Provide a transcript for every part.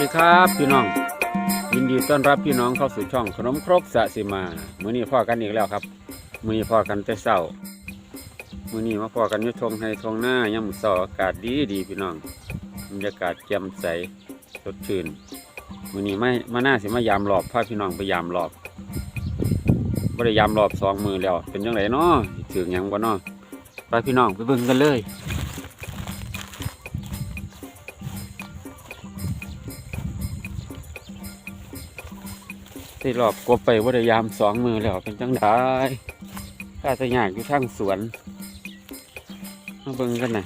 ดีครับพี่น้อง ยินดีต้อนรับพี่น้องเข้าสู่ช่องขนมครกสะสิมามื้อนี้พ่อกันอีกแล้วครับมื้อนี้พ่อกันแต่เช้ามื้อนี้มาพ่อกันยุทงให้ทงหน้ายามมื้อเช้าอากาศดีดีพี่น้องบรรยากาศแจ่มใสสดชื่นมื้อนี้ไม่มาหน้าสิมายามรอบพาพี่น้องไปยามรอบบ่ได้ยามรอบสองมือแล้วเป็นจังไดเนาะถึงหยังบ่เนาะไปพี่น้องไปเบิ่งกันเลย ที่รอบกบไปว่าได้ยามสองมือแล้วเป็นจังได้ข้าจะอยากอยู่ทางสวนมาเบิ่งกันหนะ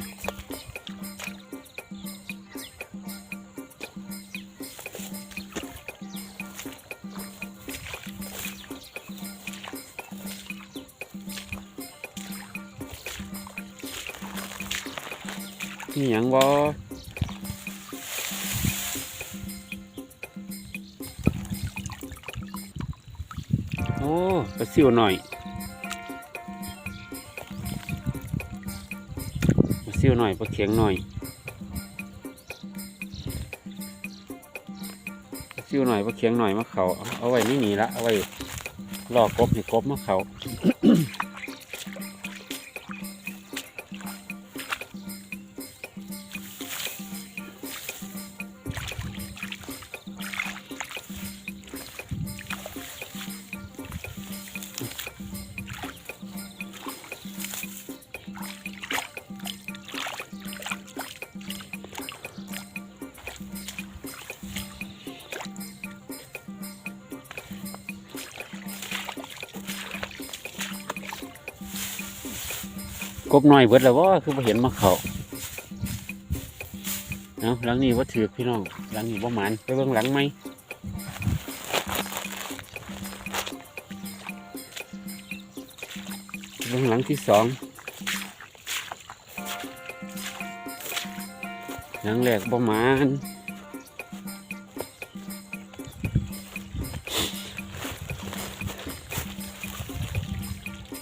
นี่ยังบ่ อ้ปลาซิวหน่อยปลาซิวหน่อยปลาเข็งหน่อยปลาซิวหน่อยปลาเข็งหน่อยมะเขาเอาเอาไว้ไม่หนีละเอาไว้รอกบนี่กบมะเขา กบหน่อยเบิดแล้วว่าคือบ่เห็นมะเขาเอาหลังนี้ว่าถือพี่น้องหลังนี้ว่าหมันไปเบิ่งหลังไหมเบิ่งหลังที่สองหลังแรกบ่หมัน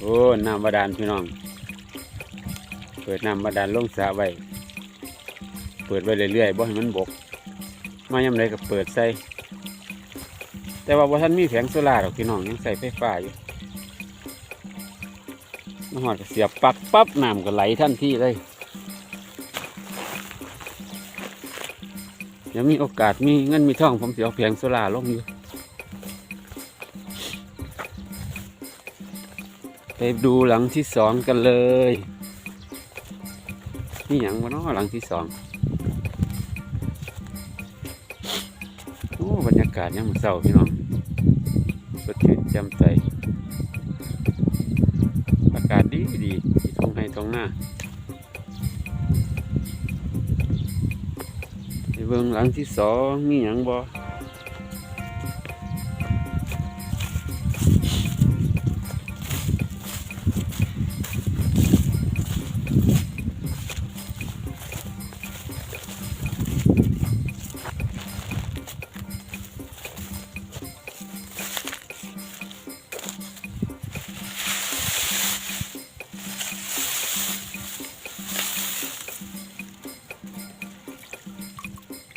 โอ้น้ำบาดาลพี่น้อง เปิดน้ำบาดาลลงสระไว้ เปิดไว้เรื่อยๆบ่ให้มันบก มายามใดก็เปิดใส่ แต่ว่าบ่ท่านมีแผงโซล่าร์หรอกพี่น้องยังใส่ไฟฟ้าอยู่มาหอดเสียบปักปั๊บน้ำก็ไหลทันทีเลยเดี๋ยวมีโอกาสมีเงินมีท่องผมเสียเอาแผงโซล่าร์ลงอยู่ไปดูหลังที่สองกันเลย นี่หยังวะเนาะหลังที่สองโอ้บรรยากาศยังมือเศร้าพี่น้องสดชื่นแจ่มใสอากาศดีดีที่ตรงให้ตรงหน้าไปเบิ่งหลังที่สองนี่หยังบ่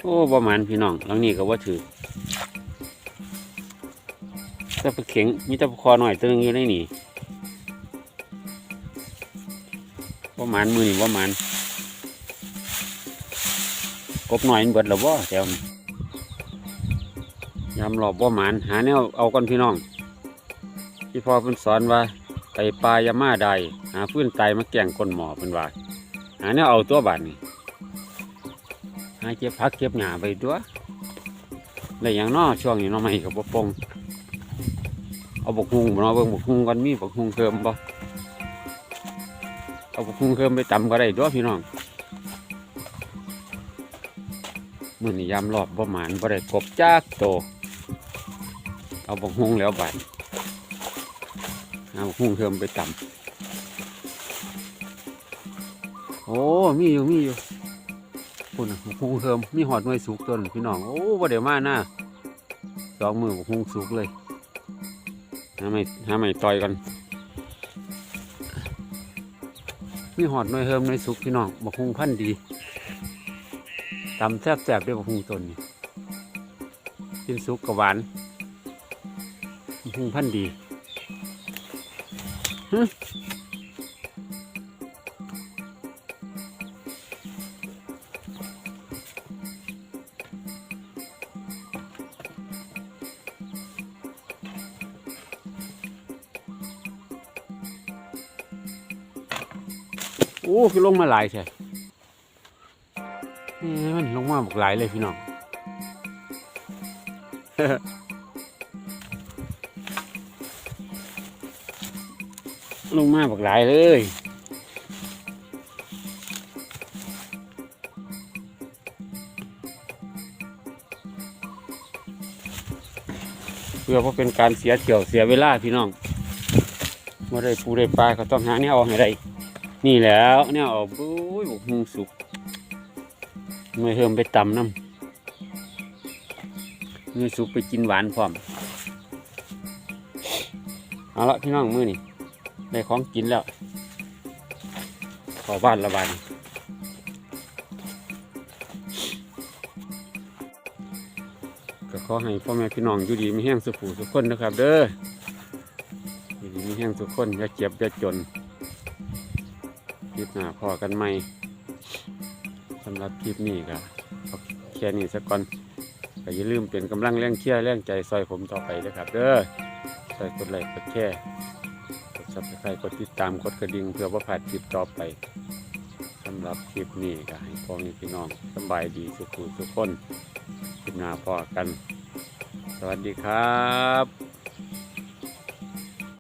อ้ประมาณพี่น้องหลังนี้ก็ว่าถือแต่ปเข็งมีแต่ปคอหน่อยตัวนึงอยู่ในนี่ประมาณมือนี่ประมาณกบหน่อยเบิดแล้วบ่แถวนี้ยำหลอบประมาณหาแนวเอาก่อนพี่น้องที่พ่อเพิ่นสอนว่าไปปลายาม่าใดหาฟื้นไตมาแกงก้นหมอเพิ่นว่าหาแนวเอาตัวบาดนี่าเก็บผักเก็บหญ้าไปตัวยแล้วอย่างน้อช่วงนี้น้อไม่กับบปงเอาบกฮุงบ่เนาะเบิ่งบกฮุงกันมีบกฮุงเคิมบ่เอาบกฮุงเคิมไปตำก็ได้ตัวยพี่น้องมื้อนี้ยามรอบประมาณบ่ได้กบจักโตเอาบกฮุงแล้วบาดเอาบกฮุงเคิมไปตำโอ้มีอยู่มีอยู่ คุณน่ะหุงเคิมมีหอดหน่วยสุกต้นพี่น้อง โอ้ว่าเดี๋ยวมาหน้าสองมือหุงสุกเลยหาไม่หาไม่ต่อยกัน มีหอดหน่วยเฮิมหน่วยสุกพี่น้องบักหงพันธ์ดีตำแซ่บๆด้วยบักหุงต้นนี่กินสุกกับหวานหุงพันธ์ดีหึ โอ้คือลงมาหลายใช่มันลงมาบอกหลายเลยพี่น้องลงมาบักหลายเลยเพื่อว่าเป็นการเสียเที่ยวเสียเวลาพี่น้องเมื่อได้ปูได้ปลาก็ต้องหาเนี่ยเอาให้ได้ นี่แล้วเนี่ยเอาบุ้ยบุกหุงสุกไม่เพิ่มไปตำน้ำเนื้อสุกไปกินหวานพร้อม เอาละพี่น้องมือนี่ได้ของกินแล้วขอบ้านละบานก็ขอให้พ่อแม่พี่น้องอยู่ดีมีแห้งสุขูสุขคนนะครับ เด้ออยู่ดีมีแห้งสุขคนอย่าเจ็บอย่าจน คลิปหน้าพอกันใหม่สำหรับคลิปนี้ก็เอาแค่นี้สักก่อนก็อย่าลืมเป็นกำลังแรงเชียร์แรงใจซอยผมต่อไปนะครับเด้อใส่กดไลค์กดแชร์กดซับสไครต์กดติดตามกดกระดิ่งเพื่อว่าผ่านคลิปต่อไปสำหรับคลิปนี้ก็ให้พ่อแม่พี่น้องสบายดีสุขุทุกคนคลิปหน้าพอกัน สวัสดีครับ